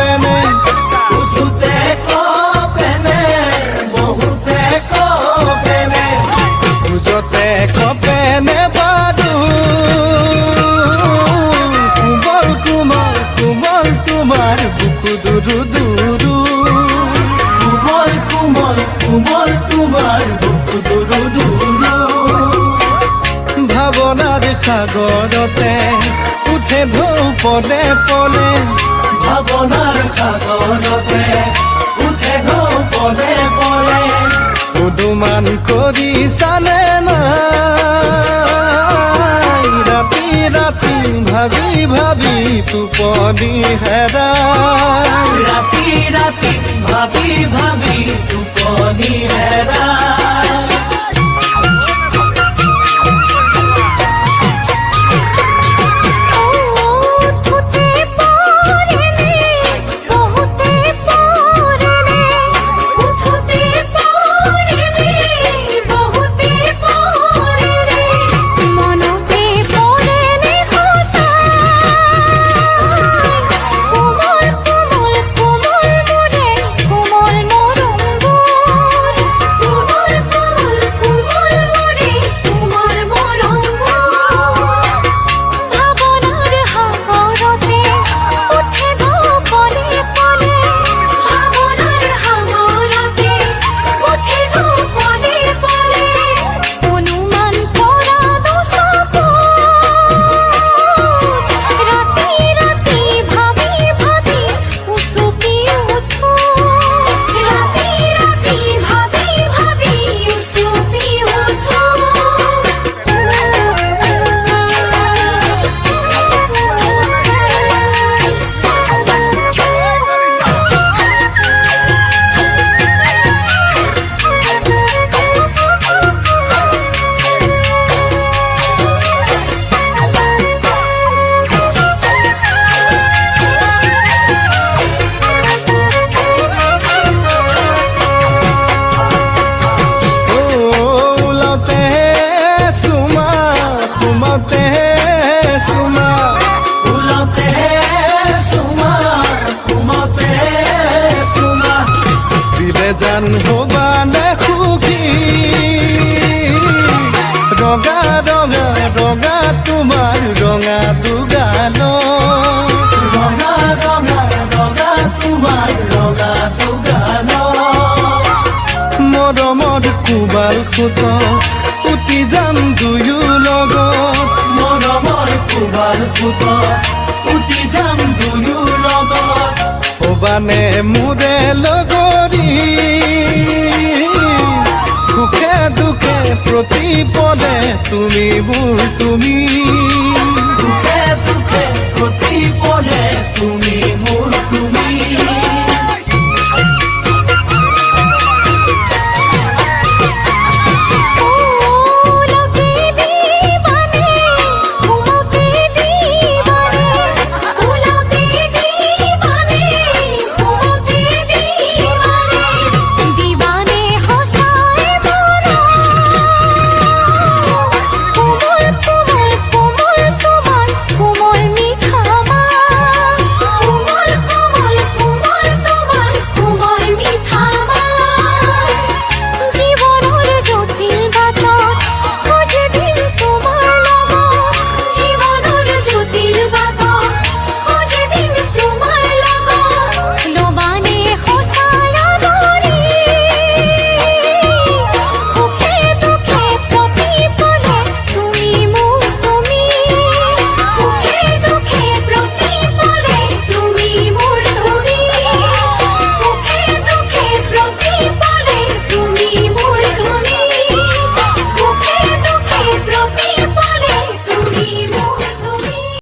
পেনে উঠুতে কো পেনে বহুতে কো পেনে উজতে কো পেনে বাদু কুমল কুমার কুমল তোমার ভাবনার সাগরতে উঠে ঢৌ পদে পদে ভাবনার সাগরতে উঠে ঢৌ পদে পলে উদুমান কৰি চালে নাই ৰাতি ৰাতি ভাবি ভাবি টোপনি হেৰাই রাতি জান হবানে সুখী ৰঙা ৰঙা ৰঙা তোমাৰ ৰঙা দুগাল রঙা রঙা রঙা তোমার, রঙা দুগান মৰমত কোবাল সুত উটি যাম দুয়ো লগত মৰমৰ কোবাল পুত উটি যাম দুয়ো লগত হবানে মোৰে লগৰী দুখে প্ৰতিপদে তুমি ভুল তুমি। গতি পলে তুমি ভুল তুমি।